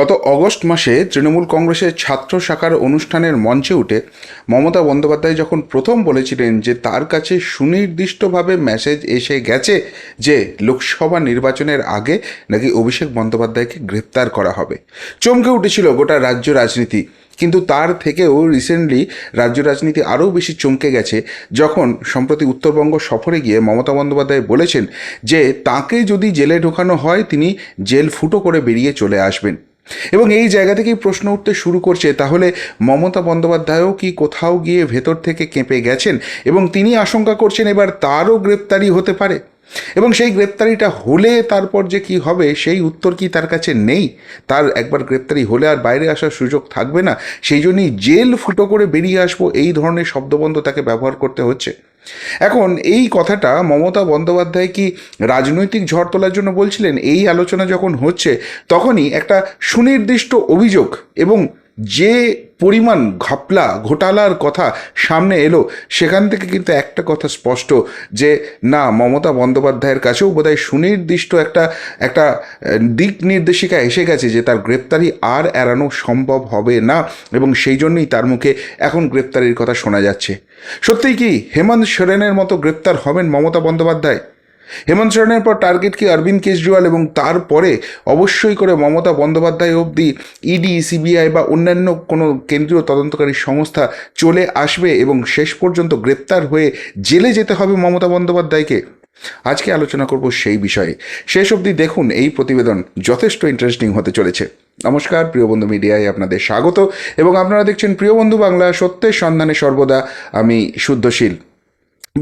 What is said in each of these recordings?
গত অগস্ট মাসে তৃণমূল কংগ্রেসের ছাত্র শাখার অনুষ্ঠানের মঞ্চে উঠে মমতা বন্দ্যোপাধ্যায় যখন প্রথম বলেছিলেন যে তার কাছে সুনির্দিষ্টভাবে মেসেজ এসে গেছে যে লোকসভা নির্বাচনের আগে নাকি অভিষেক বন্দ্যোপাধ্যায়কে গ্রেপ্তার করা হবে, চমকে উঠেছিল গোটা রাজ্য রাজনীতি। কিন্তু তার থেকেও রিসেন্টলি রাজ্য রাজনীতি আরও বেশি চমকে গেছে যখন সম্প্রতি উত্তরবঙ্গ সফরে গিয়ে মমতা বন্দ্যোপাধ্যায় বলেছেন যে তাকে যদি জেলে ঢোকানো হয় তিনি জেল ফুটো করে বেরিয়ে চলে আসবেন। এবং এই জায়গা থেকেই প্রশ্ন উঠতে শুরু করছে, তাহলে মমতা বন্দ্যোপাধ্যায়ও কি কোথাও গিয়ে ভেতর থেকে কেঁপে গেছেন? এবং তিনি আশঙ্কা করছেন এবার তারও গ্রেপ্তারি হতে পারে। এবং সেই গ্রেপ্তারিটা হলে তারপর যে কি হবে, সেই উত্তর কি তার কাছে নেই? তার একবার গ্রেপ্তারি হলে আর বাইরে আসার সুযোগ থাকবে না। সেই জন্যই জেল ফুটো করে বেরিয়ে আসব, এই ধরনের শব্দবন্ধ তাকে ব্যবহার করতে হচ্ছে। এখন এই কথাটা মমতা বন্দ্যোপাধ্যায় কি রাজনৈতিক ঝড় তোলার জন্য বলছিলেন? এই আলোচনা যখন হচ্ছে, তখনই একটা সুনির্দিষ্ট অভিযোগ এবং যে পরিমাণ ঘাপলা ঘোটালার কথা সামনে এলো, সেখান থেকে কিন্তু একটা কথা স্পষ্ট যে, না, মমতা বন্দ্যোপাধ্যায়ের কাছেও বোধহয় সুনির্দিষ্ট একটা একটা দিক নির্দেশিকা এসে গেছে যে, তার গ্রেপ্তারি আর এড়ানো সম্ভব হবে না এবং সেই জন্যই তার মুখে এখন গ্রেপ্তারির কথা শোনা যাচ্ছে। সত্যিই কি হেমন্ত সোরেনের মতো গ্রেপ্তার হবেন মমতা বন্দ্যোপাধ্যায়? হেমন্ত সোরেনের পর টার্গেট কি অরবিন্দ কেজরিওয়াল এবং তারপরে অবশ্যই করে মমতা বন্দ্যোপাধ্যায় অবধি ইডি সিবিআই বা অন্যান্য কোনো কেন্দ্রীয় তদন্তকারী সংস্থা চলে আসবে এবং শেষ পর্যন্ত গ্রেপ্তার হয়ে জেলে যেতে হবে মমতা বন্দ্যোপাধ্যায়কে। আজকে আলোচনা করব সেই বিষয়ে। শেষ অবধি দেখুন এই প্রতিবেদন, যথেষ্ট ইন্টারেস্টিং হতে চলেছে। নমস্কার, প্রিয় বন্ধু মিডিয়ায় আপনাদের স্বাগত এবং আপনারা দেখছেন প্রিয় বন্ধু বাংলা সত্যের সন্ধানে সর্বদা। আমি শুদ্ধশীল।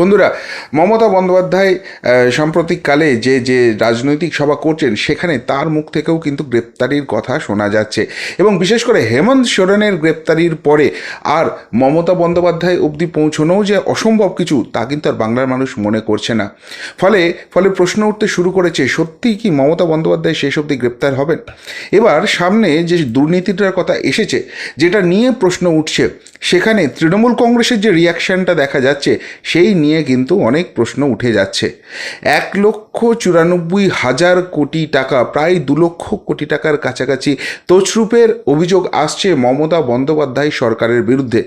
বন্ধুরা, মমতা বন্দ্যোপাধ্যায় সাম্প্রতিককালে যে যে রাজনৈতিক সভা করছেন, সেখানে তার মুখ থেকেও কিন্তু গ্রেপ্তারির কথা শোনা যাচ্ছে। এবং বিশেষ করে হেমন্ত সোরেনের গ্রেপ্তারির পরে আর মমতা বন্দ্যোপাধ্যায় অবধি পৌঁছানোও যে অসম্ভব কিছু, তা কিন্তু আর বাংলার মানুষ মনে করছে না। ফলে ফলে প্রশ্ন উঠতে শুরু করেছে, সত্যিই কি মমতা বন্দ্যোপাধ্যায় শেষ অবধি গ্রেপ্তার হবেন? এবার সামনে যে দুর্নীতিটার কথা এসেছে, যেটা নিয়ে প্রশ্ন উঠছে সেখানে তৃণমূল কংগ্রেসের যে রিয়াকশনটা দেখা যাচ্ছে, সেই নিয়ে কিন্তু অনেক প্রশ্ন উঠে যাচ্ছে। এক লক্ষ চুরানব্বই হাজার কোটি টাকা, প্রায় দু লক্ষ কোটি টাকার কাছাকাছি তছরূপের অভিযোগ আসছে মমতা বন্দ্যোপাধ্যায় সরকারের বিরুদ্ধে।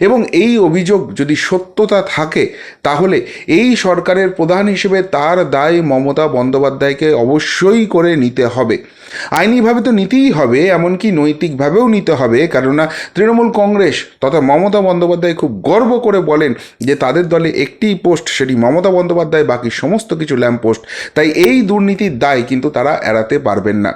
এবং এই অভিযোগ যদি সত্যতা থাকে, তাহলে এই সরকারের প্রধান হিসেবে তার দায় মমতা বন্দ্যোপাধ্যায়কে অবশ্যই করে নিতে হবে। আইনিভাবে তো নিতেই হবে, এমনকি নৈতিকভাবেও নিতে হবে, কেননা তৃণমূল কংগ্রেস তথা মমতা বন্দ্যোপাধ্যায় খুব গর্ব করে বলেন যে তাদের দলে একটি পোস্ট, সেটি মমতা বন্দ্যোপাধ্যায়, বাকি সমস্ত কিছু ল্যাম্প পোস্ট তাই এই দুর্নীতির দায় কিন্তু তারা এড়াতে পারবেন না।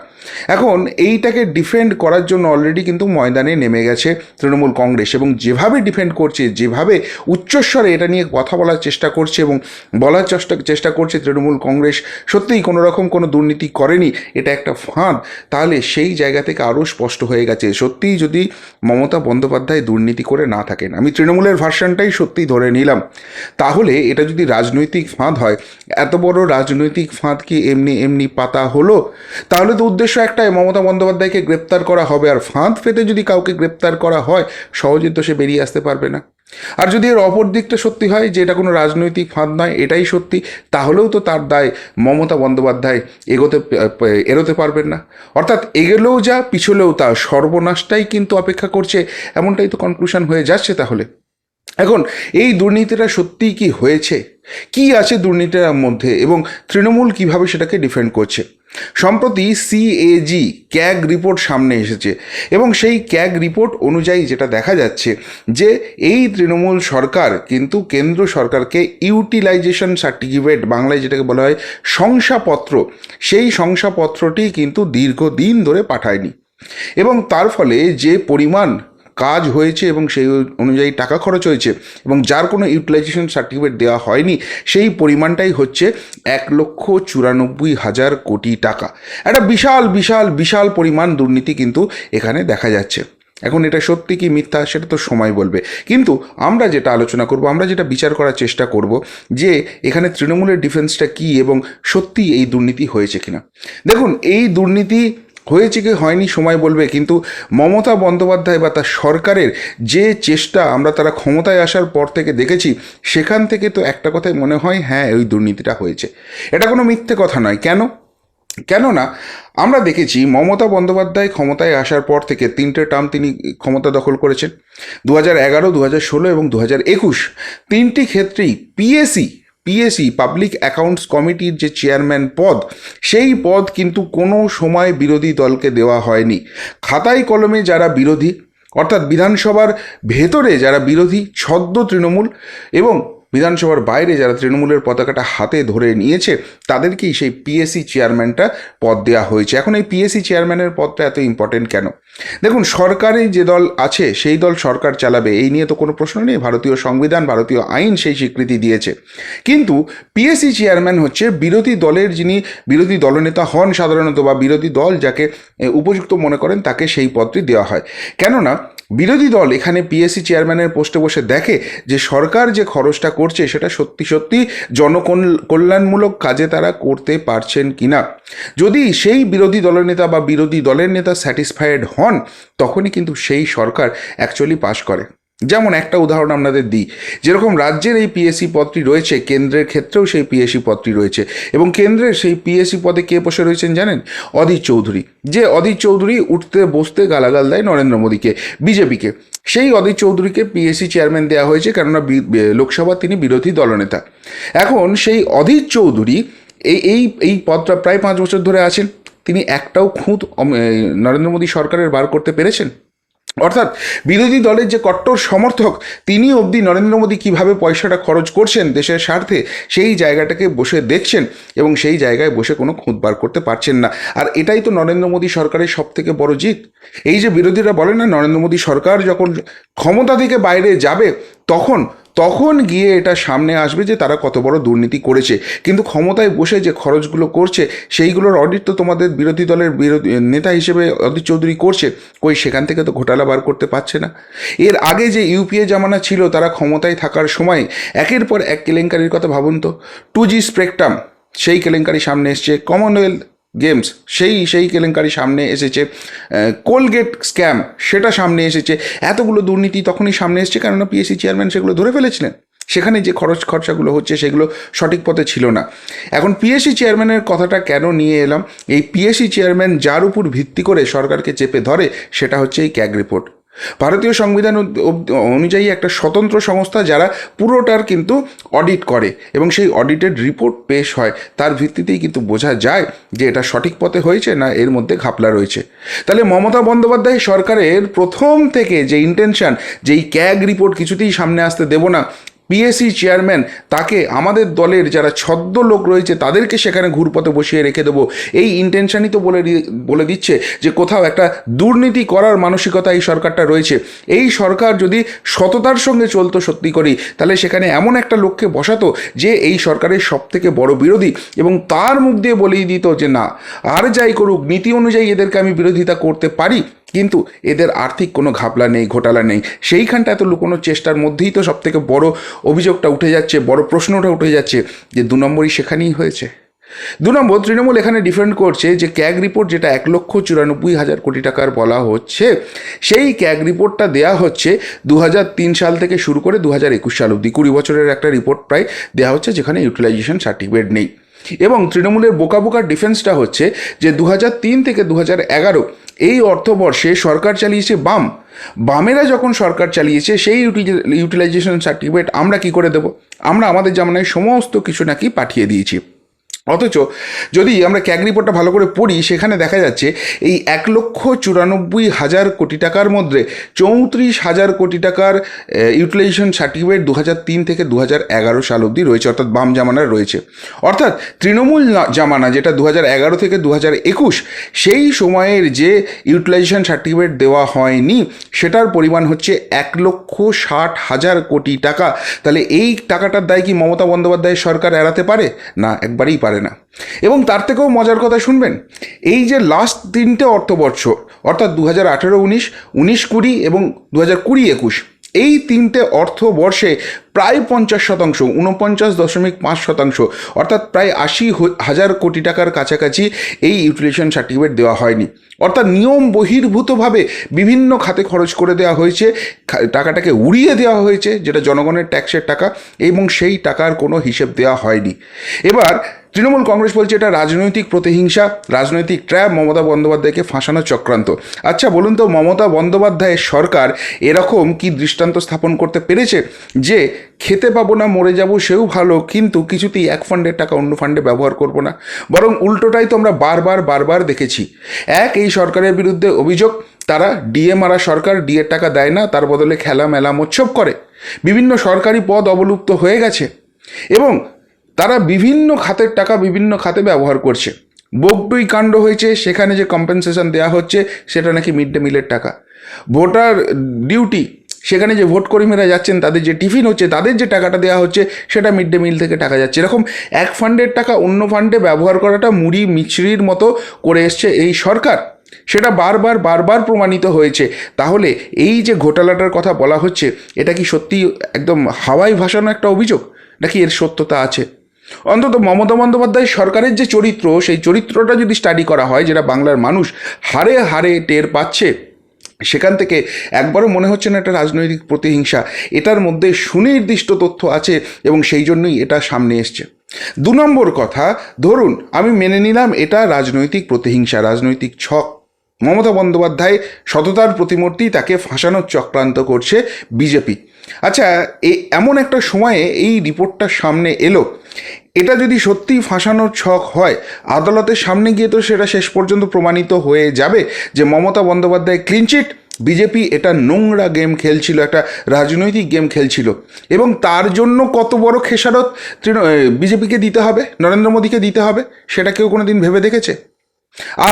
এখন এইটাকে ডিফেন্ড করার জন্য অলরেডি কিন্তু ময়দানে নেমে গেছে তৃণমূল কংগ্রেস এবং যেভাবে ডিফেন্ড করছে, যেভাবে উচ্চস্বরে এটা নিয়ে কথা বলার চেষ্টা করছে এবং বলার চেষ্টা চেষ্টা করছে তৃণমূল কংগ্রেস, সত্যিই কোনো রকম কোনো দুর্নীতি করেনি, এটা একটা ফাঁদ। তাহলে সেই জায়গা থেকে আরও স্পষ্ট হয়ে গেছে, সত্যিই যদি মমতা বন্দ্যোপাধ্যায় দুর্নীতি করে না থাকেন, আমি তৃণমূলের ভার্সানটাই সত্যিই ধরে নিলাম, তাহলে এটা যদি রাজনৈতিক ফাঁদ হয়, এত বড় রাজনৈতিক ফাঁদ কি এমনি এমনি পাতা হলো? তাহলে তো উদ্দেশ্য একটাই, মমতা বন্দ্যোপাধ্যায়কে গ্রেপ্তার করা হবে। আর ফাঁদ পেতে যদি কাউকে গ্রেপ্তার করা হয়, সহজে তো সে বেরিয়ে আসতে পারবে না। আর যদি এর অপর দিকটা সত্যি হয়, যে এটা কোনো রাজনৈতিক ফাঁদ নয়, এটাই সত্যি, তাহলেও তো তার দায় মমতা বন্দ্যোপাধ্যায় এগোতে এড়োতে পারবেন না। অর্থাৎ এগোলেও যা, পিছলেও তা, সর্বনাশটাই কিন্তু অপেক্ষা করছে, এমনটাই তো কনক্লুশন হয়ে যাচ্ছে তাহলে। এখন, এই দুর্নীতিটা সত্যিই কি হয়েছে? কি আছে দুর্নীতির মধ্যে? এবং তৃণমূল কীভাবে সেটাকে ডিফেন্ড করছে? সম্প্রতি সিএজি ক্যাগ রিপোর্ট সামনে এসেছে এবং সেই ক্যাগ রিপোর্ট অনুযায়ী যেটা দেখা যাচ্ছে যে এই তৃণমূল সরকার কিন্তু কেন্দ্র সরকারকে ইউটিলাইজেশন সার্টিফিকেট বাংলায় যেটাকে বলা হয় শংসাপত্র, সেই শংসাপত্রটি কিন্তু দীর্ঘদিন ধরে পাঠায়নি। এবং তার ফলে যে পরিমাণ কাজ হয়েছে এবং সেই অনুযায়ী টাকা খরচ হয়েছে এবং যার কোনো ইউটিলাইজেশন সার্টিফিকেট দেওয়া হয়নি, সেই পরিমাণটাই হচ্ছে এক লক্ষ চুরানব্বই হাজার কোটি টাকা। একটা বিশাল বিশাল বিশাল পরিমাণ দুর্নীতি কিন্তু এখানে দেখা যাচ্ছে। এখন এটা সত্যি কি মিথ্যা সেটা তো সময় বলবে। কিন্তু আমরা যেটা আলোচনা করব, আমরা যেটা বিচার করার চেষ্টা করব যে এখানে তৃণমূলের ডিফেন্সটা কি এবং সত্যি এই দুর্নীতি হয়েছে কিনা। দেখুন, এই দুর্নীতি হয়েছে কি হয়নি সময় বলবে, কিন্তু মমতা বন্দ্যোপাধ্যায় বা তার সরকারের যে চেষ্টা আমরা তারা ক্ষমতায় আসার পর থেকে দেখেছি, সেখান থেকে তো একটা কথাই মনে হয় হ্যাঁ ওই দুর্নীতিটা হয়েছে। এটা কোনো মিথ্যে কথা নয়। কেন? কেননা আমরা দেখেছি মমতা বন্দ্যোপাধ্যায় ক্ষমতায় আসার পর থেকে তিনটে টার্ম তিনি ক্ষমতা দখল করেছেন। দু হাজার এগারো দু হাজার ষোলো এবং দু হাজার একুশ তিনটি ক্ষেত্রেই পিএসি পিএসি পাবলিক অ্যাকাউন্টস কমিটির যে চেয়ারম্যান পদ, সেই পদ কিন্তু কোনো সময় বিরোধী দলকে দেওয়া হয়নি। খাতাই কলমে যারা বিরোধী, অর্থাৎ বিধানসভার ভেতরে যারা বিরোধী, ছদ্ম তৃণমূল এবং বিধানসভার বাইরে যারা তৃণমূলের পতাকাটা হাতে ধরে নিয়েছে, তাদেরকেই সেই পিএসসি চেয়ারম্যানটা পদ দেওয়া হয়েছে। এখন এই পিএসসি চেয়ারম্যানের পদটা এত ইম্পর্টেন্ট কেন? দেখুন, সরকারে যে দল আছে, সেই দল সরকার চালাবে, এই নিয়ে তো কোনো প্রশ্ন নেই। ভারতীয় সংবিধান, ভারতীয় আইন সেই স্বীকৃতি দিয়েছে। কিন্তু পিএসসি চেয়ারম্যান হচ্ছে বিরোধী দলের যিনি বিরোধী দলনেতা হন সাধারণত, বা বিরোধী দল যাকে উপযুক্ত মনে করেন, তাকে সেই পদটি দেওয়া হয়। কেননা, বিরোধী দল এখানে পিএসসি চেয়ারম্যানের পোস্টে বসে দেখে যে সরকার যে খরচটা করছে সেটা সত্যি সত্যি জনকল্যাণমূলক কাজে তারা করতে পারছেন কিনা। যদি সেই বিরোধী দলের নেতা বা বিরোধী দলের নেতা স্যাটিসফাইড হন, তখনই কিন্তু সেই সরকার অ্যাকচুয়ালি পাশ করে। যেমন একটা উদাহরণ আপনাদের দিই। যেরকম রাজ্যের এই পিএসসি পদটি রয়েছে, কেন্দ্রের ক্ষেত্রেও সেই পিএসসি পদটি রয়েছে এবং কেন্দ্রের সেই পিএসসি পদে কে বসে রয়েছেন জানেন? অধীর চৌধুরী। যে অধীর চৌধুরী উঠতে বসতে গালাগাল দেয় নরেন্দ্র মোদীকে, বিজেপিকে। সেই অদিত চৌধুরীকে পিএসসি চেয়ারম্যান দেওয়া হয়েছে, কেননা লোকসভা তিনি বিরোধী দলনেতা। এখন সেই অধীর চৌধুরী এই এই এই পদটা প্রায় পাঁচ বছর ধরে আছেন। তিনি একটাও খুঁত নরেন্দ্র মোদী সরকারের বার করতে পেরেছেন? অর্থাৎ বিরোধী দলের যে কট্টর সমর্থক, তিনি অবধি নরেন্দ্র মোদী কীভাবে পয়সাটা খরচ করছেন, দেশের স্বার্থে সেই জায়গাটাকে বসে দেখছেন এবং সেই জায়গায় বসে কোনো খুঁত বার করতে পারছেন না। আর এটাই তো নরেন্দ্র মোদী সরকারের সব থেকে বড় জিত। এই যে বিরোধীরা বলে না, নরেন্দ্র মোদী সরকার যখন ক্ষমতা থেকে বাইরে যাবে, তখন তখন গিয়ে এটা সামনে আসবে যে তারা কত বড় দুর্নীতি করেছে। কিন্তু ক্ষমতায় বসে যে খরচগুলো করছে, সেইগুলোর অডিট তো তোমাদের বিরোধী দলের বিরোধী নেতা হিসেবে অধীর চৌধুরী করছে। কই, সেখান থেকে তো ঘোটালা বার করতে পারছে না। এর আগে যে ইউপিএ জামানা ছিল, তারা ক্ষমতায় থাকার সময় একের পর এক কেলেঙ্কারির কথা ভাবুন তো। টু জি স্পেকট্রাম, সেই কেলেঙ্কারি সামনে এসছে। কমনওয়েলথ গেমস সেই সেই কেলেঙ্কারি সামনে এসেছে। কোলগেট স্ক্যাম সেটা সামনে এসেছে। এতগুলো দুর্নীতি তখনই সামনে এসেছে কেননা পিএসসি চেয়ারম্যান সেগুলো ধরে ফেলেছিলেন। সেখানে যে খরচ খরচাগুলো হচ্ছে সেগুলো সঠিক পথে ছিল না। এখন পিএসসি চেয়ারম্যানের কথাটা কেন নিয়ে এলাম? এই পিএসসি চেয়ারম্যান যার উপর ভিত্তি করে সরকারকে চেপে ধরে, সেটা হচ্ছে এই ক্যাগ রিপোর্ট ভারতীয় সংবিধান অনুযায়ী একটা স্বতন্ত্র সংস্থা যারা পুরোটার কিন্তু অডিট করে এবং সেই অডিটেড রিপোর্ট পেশ হয়, তার ভিত্তিতেই কিন্তু বোঝা যায় যে এটা সঠিক পথে হয়েছে না এর মধ্যে ঘাপলা রয়েছে। তাহলে মমতা বন্দ্যোপাধ্যায় সরকারের প্রথম থেকে যে ইন্টেনশন যে এই ক্যাগ রিপোর্ট কিছুতেই সামনে আসতে দেব না পিএসসি চেয়ারম্যান তাকে আমাদের দলের যারা ছদ্ম লোক রয়েছে তাদেরকে সেখানে ঘুরপথে বসিয়ে রেখে দেবো। এই ইন্টেনশনই তো বলে বলে দিচ্ছে যে কোথাও একটা দুর্নীতি করার মানসিকতা এই সরকারটা রয়েছে। এই সরকার যদি সততার সঙ্গে চলতো সত্যি করি তাহলে সেখানে এমন একটা লোককে বসাতো যে এই সরকারের সব থেকে বড় বিরোধী এবং তার মুখ দিয়ে বলেই দিত যে না, আর যাই করুক, নীতি অনুযায়ী এদেরকে আমি বিরোধিতা করতে পারি। কিন্তু এদের আর্থিক কোনো ঘাপলা নেই, ঘোটালা নেই। সেইখানটা এত লুকোনোর চেষ্টার মধ্যেই তো সব থেকে বড় অভিযোগটা উঠে যাচ্ছে, বড় প্রশ্নটা উঠে যাচ্ছে যে দু নম্বরই সেখানেই হয়েছে। দু নম্বর, তৃণমূল এখানে ডিফেন্ড করছে যে ক্যাগ রিপোর্ট যেটা এক লক্ষ চুরানব্বই হাজার কোটি টাকার বলা হচ্ছে, সেই ক্যাগ রিপোর্টটা দেয়া হচ্ছে দু সাল থেকে শুরু করে দু হাজার একুশ সাল অবধি। কুড়ি বছরের একটা রিপোর্ট প্রায় দেওয়া হচ্ছে যেখানে ইউটিলাইজেশন সার্টিফিকেট নেই। এবং তৃণমূলের বোকা বোকার ডিফেন্সটা হচ্ছে যে দু থেকে দু এই অর্থবর্ষে সরকার চালিয়েছে বাম। বামেরা যখন সরকার চালিয়েছে, সেই ইউটিলাইজেশন সার্টিফিকেট আমরা কি করে দেব? আমরা আমাদের জামানায় সমস্ত কিছু নাকি পাঠিয়ে দিয়েছি। অথচ যদি আমরা ক্যাগ রিপোর্টটা ভালো করে পড়ি, সেখানে দেখা যাচ্ছে এই এক লক্ষ চুরানব্বই হাজার কোটি টাকার মধ্যে চৌত্রিশ হাজার কোটি টাকার ইউটিলাইজেশন সার্টিফিকেট দু তিন থেকে দু এগারো সাল অবধি রয়েছে, অর্থাৎ বাম জামানার রয়েছে। অর্থাৎ তৃণমূল জামানা যেটা দু এগারো থেকে দু একুশ, সেই সময়ের যে ইউটিলাইজেশন সার্টিফিকেট দেওয়া হয়নি, সেটার পরিমাণ হচ্ছে এক লক্ষ ষাট হাজার কোটি টাকা। তাহলে এই টাকাটার দায় কি মমতা বন্দ্যোপাধ্যায়ের সরকার এড়াতে পারে? না, একবারেই পারে না। এবং তার থেকেও মজার কথা শুনবেন, এই যে লাস্ট তিনটে অর্থবর্ষ অর্থাৎ দু হাজার আঠেরো, উনিশ উনিশ কুড়ি এবং দু হাজার কুড়ি, একুশ, এই তিনটে অর্থবর্ষে প্রায় পঞ্চাশ শতাংশ উনপঞ্চাশ দশমিক পাঁচ শতাংশ, অর্থাৎ প্রায় আশি হাজার কোটি টাকার কাছাকাছি এই ইউটিলাইজেশন সার্টিফিকেট দেওয়া হয়নি। অর্থাৎ নিয়ম বহির্ভূতভাবে বিভিন্ন খাতে খরচ করে দেওয়া হয়েছে টাকাটাকে উড়িয়ে দেওয়া হয়েছে, যেটা জনগণের ট্যাক্সের টাকা, এবং সেই টাকার কোনো হিসেব দেওয়া হয়নি। এবার তৃণমূল কংগ্রেস বলছে এটা রাজনৈতিক প্রতিহিংসা, রাজনৈতিক ট্র্যাপ, মমতা বন্দ্যোপাধ্যায়কে ফাঁসানোর চক্রান্ত। আচ্ছা বলুন তো, মমতা বন্দ্যোপাধ্যায়ের সরকার এরকম কি দৃষ্টান্ত স্থাপন করতে পেরেছে যে খেতে পাবো না, মরে যাব, সেও ভালো, কিন্তু কিছুতেই এক ফান্ডের টাকা অন্য ফান্ডে ব্যবহার করব না? বরং উল্টোটাই তো আমরা বারবার বারবার দেখেছি। এক, এই সরকারের বিরুদ্ধে অভিযোগ, তারা ডিএ মারা সরকার, ডিএর টাকা দেয় না, তার বদলে খেলা মেলা মোচ্ছব করে। বিভিন্ন সরকারি পদ অবলুপ্ত হয়ে গেছে। এবং তারা বিভিন্ন খাতের টাকা বিভিন্ন খাতে ব্যবহার করছে। বগটুই কাণ্ড হয়েছে, সেখানে যে কম্পেনসেশন দেওয়া হচ্ছে, সেটা নাকি মিড ডে মিলের টাকা। ভোটার ডিউটি সেখানে যে ভোট কর্মীরা যাচ্ছেন, তাদের যে টিফিন হচ্ছে, তাদের যে টাকাটা দেওয়া হচ্ছে, সেটা মিড ডে মিল থেকে টাকা যাচ্ছে। এরকম এক ফান্ডের টাকা অন্য ফান্ডে ব্যবহার করাটা মুড়ি, মিছরির মতো করে এসছে এই সরকার। সেটা বারবার বারবার প্রমাণিত হয়েছে। তাহলে এই যে ঘোটালাটার কথা বলা হচ্ছে, এটা কি সত্যি একদম হাওয়াই ভাসানো একটা অভিযোগ? নাকি এর সত্যতা আছে? অন্তত মমতা বন্দ্যোপাধ্যায় সরকারের যে চরিত্র, সেই চরিত্রটা যদি স্টাডি করা হয়, যেটা বাংলার মানুষ হারে হারে টের পাচ্ছে, সেখান থেকে একবারও মনে হচ্ছে না একটা রাজনৈতিক প্রতিহিংসা। এটার মধ্যে সুনির্দিষ্ট তথ্য আছে এবং সেই জন্যই এটা সামনে এসছে। দু নম্বর কথা, ধরুন, আমি মেনে নিলাম এটা রাজনৈতিক প্রতিহিংসা, রাজনৈতিক ছক। মমতা বন্দ্যোপাধ্যায় সততার প্রতিমূর্তি তাকে ফাঁসানোর চক্রান্ত করছে বিজেপি। আচ্ছা এ এমন একটা সময়ে এই রিপোর্টটা সামনে এলো। এটা যদি সত্যিই ফাঁসানোর ছক হয়, আদালতের সামনে গিয়ে তো সেটা শেষ পর্যন্ত প্রমাণিত হয়ে যাবে যে মমতা বন্দ্যোপাধ্যায় ক্লিনচিট বিজেপি এটা নোংরা গেম খেলছিল, একটা রাজনৈতিক গেম খেলছিল। এবং তার জন্য কত বড় খেসারত তৃণ বিজেপিকে দিতে হবে, নরেন্দ্র মোদীকে দিতে হবে, সেটা কেউ কোনো দিন ভেবে দেখেছে?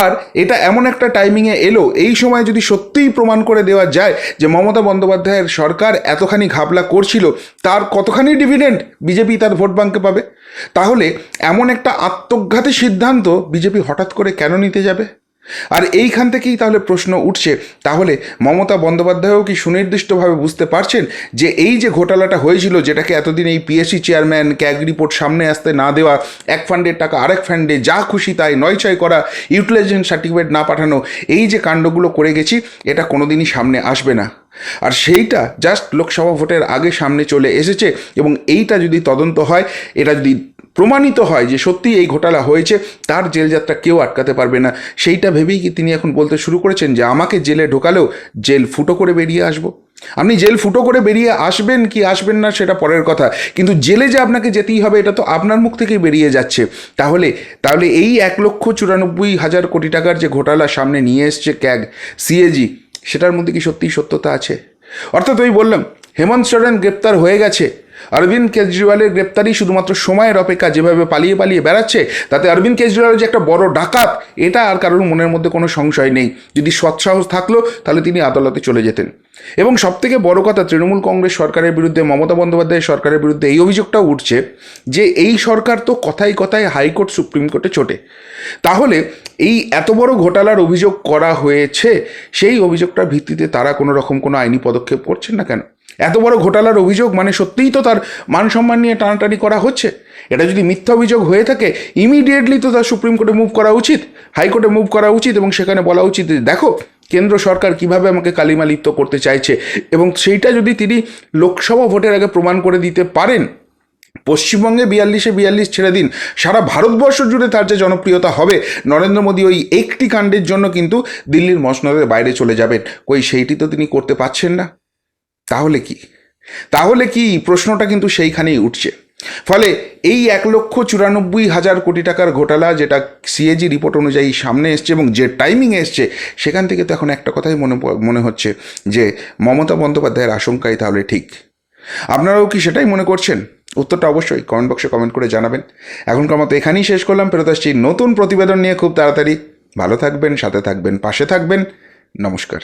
আর এটা এমন একটা টাইমিংয়ে এলো, এই সময় যদি সত্যিই প্রমাণ করে দেওয়া যায় যে মমতা বন্দ্যোপাধ্যায়ের সরকার এতখানি ঘাবলা করছিল, তার কতখানি ডিভিডেন্ট বিজেপি তার ভোট ব্যাঙ্কে পাবে? তাহলে এমন একটা আত্মঘাতী সিদ্ধান্ত বিজেপি হঠাৎ করে কেন নিতে যাবে? আর এইখান থেকেই তাহলে প্রশ্ন উঠছে, তাহলে মমতা বন্দ্যোপাধ্যায়ও কি সুনির্দিষ্টভাবে বুঝতে পারছেন যে এই যে ঘোটালাটা হয়েছিল, যেটাকে এতদিন এই পিএসসি চেয়ারম্যান ক্যাগ রিপোর্ট সামনে আসতে না দেওয়া, এক ফান্ডের টাকা আরেক ফান্ডে যা খুশি তাই নয় ছয় করা ইউটিলাইজেশন সার্টিফিকেট না পাঠানো, এই যে কাণ্ডগুলো করে গেছি, এটা কোনোদিনই সামনে আসবে না। আর সেইটা জাস্ট লোকসভা ভোটের আগে সামনে চলে এসেছে এবং এইটা যদি তদন্ত হয়, এটা যদি প্রমাণিত হয় যে সত্যি এই ঘোটালা হয়েছে, তার জেলযাত্রা কেউ আটকাতে পারবে না। সেইটা ভেবেই কি তিনি এখন বলতে শুরু করেছেন যে আমাকে জেলে ঢোকালেও জেল ফুটো করে বেরিয়ে আসব? আপনি জেল ফুটো করে বেরিয়ে আসবেন কি আসবেন না সেটা পরের কথা। কিন্তু জেলে যে আপনাকে যেতেই হবে, এটা তো আপনার মুখ থেকেই বেরিয়ে যাচ্ছে। তাহলে তাহলে এই এক লক্ষ চুরানব্বই হাজার কোটি টাকার যে ঘোটালা সামনে নিয়ে এসছে ক্যাগ, সিএজি সেটার মধ্যে কি সত্যিই সত্যতা আছে? অর্থাৎ ওই বললাম হেমন্ত সোরেন গ্রেপ্তার হয়ে গেছে অরবিন্দ কেজরিওয়ালের গ্রেপ্তারি শুধুমাত্র সময়ের অপেক্ষা যেভাবে পালিয়ে পালিয়ে বেড়াচ্ছে, তাতে অরবিন্দ কেজরিওয়াল যে একটা বড় ডাকাত, এটা আর কারোর মনের মধ্যে কোনো সংশয় নেই। যদি সৎসাহস থাকল, তাহলে তিনি আদালতে চলে যেতেন। এবং সবথেকে বড় কথা, তৃণমূল কংগ্রেস সরকারের বিরুদ্ধে, মমতা বন্দ্যোপাধ্যায়ের সরকারের বিরুদ্ধে এই অভিযোগটাও উঠছে যে এই সরকার তো কথায় কথায় হাইকোর্ট, সুপ্রিম কোর্টে ছোটে তাহলে এই এত বড় ঘোটালার অভিযোগ করা হয়েছে, সেই অভিযোগটার ভিত্তিতে তারা কোনো রকম কোনো আইনি পদক্ষেপ করছেন না কেন? এত বড় ঘোটালার অভিযোগ মানে সত্যিই তো তার মান সম্মান নিয়ে টানাটানি করা হচ্ছে? এটা যদি মিথ্যা অভিযোগ হয়ে থাকে ইমিডিয়েটলি তো তার সুপ্রিম কোর্টে মুভ করা উচিত, হাইকোর্টে মুভ করা উচিত এবং সেখানে বলা উচিত দেখো, কেন্দ্র সরকার কীভাবে আমাকে কালিমা লিপ্ত করতে চাইছে? এবং সেইটা যদি তিনি লোকসভা ভোটের আগে প্রমাণ করে দিতে পারেন, পশ্চিমবঙ্গে বিয়াল্লিশে বিয়াল্লিশ ছেড়ে দিন, সারা ভারতবর্ষ জুড়ে তার যে জনপ্রিয়তা হবে, নরেন্দ্র মোদী ওই একটি কাণ্ডের জন্য কিন্তু দিল্লির মসনদের বাইরে চলে যাবেন। কই, সেইটি তো তিনি করতে পারছেন না। তাহলে কি? তাহলে কি প্রশ্নটা কিন্তু সেইখানেই উঠছে। ফলে এই এক লক্ষ চুরানব্বই হাজার কোটি টাকার ঘোটালা যেটা সিএজি রিপোর্ট অনুযায়ী সামনে এসছে এবং যে টাইমিংয়ে এসছে, সেখান থেকে তো এখন একটা কথাই মনে মনে হচ্ছে যে মমতা বন্দ্যোপাধ্যায়ের আশঙ্কাই তাহলে ঠিক। আপনারাও কি সেটাই মনে করছেন? উত্তরটা অবশ্যই কমেন্ট বক্সে কমেন্ট করে জানাবেন। এখনকার মতো এখানেই শেষ করলাম। ফেরত আসছি নতুন প্রতিবেদন নিয়ে খুব তাড়াতাড়ি। ভালো থাকবেন, সাথে থাকবেন, পাশে থাকবেন। নমস্কার।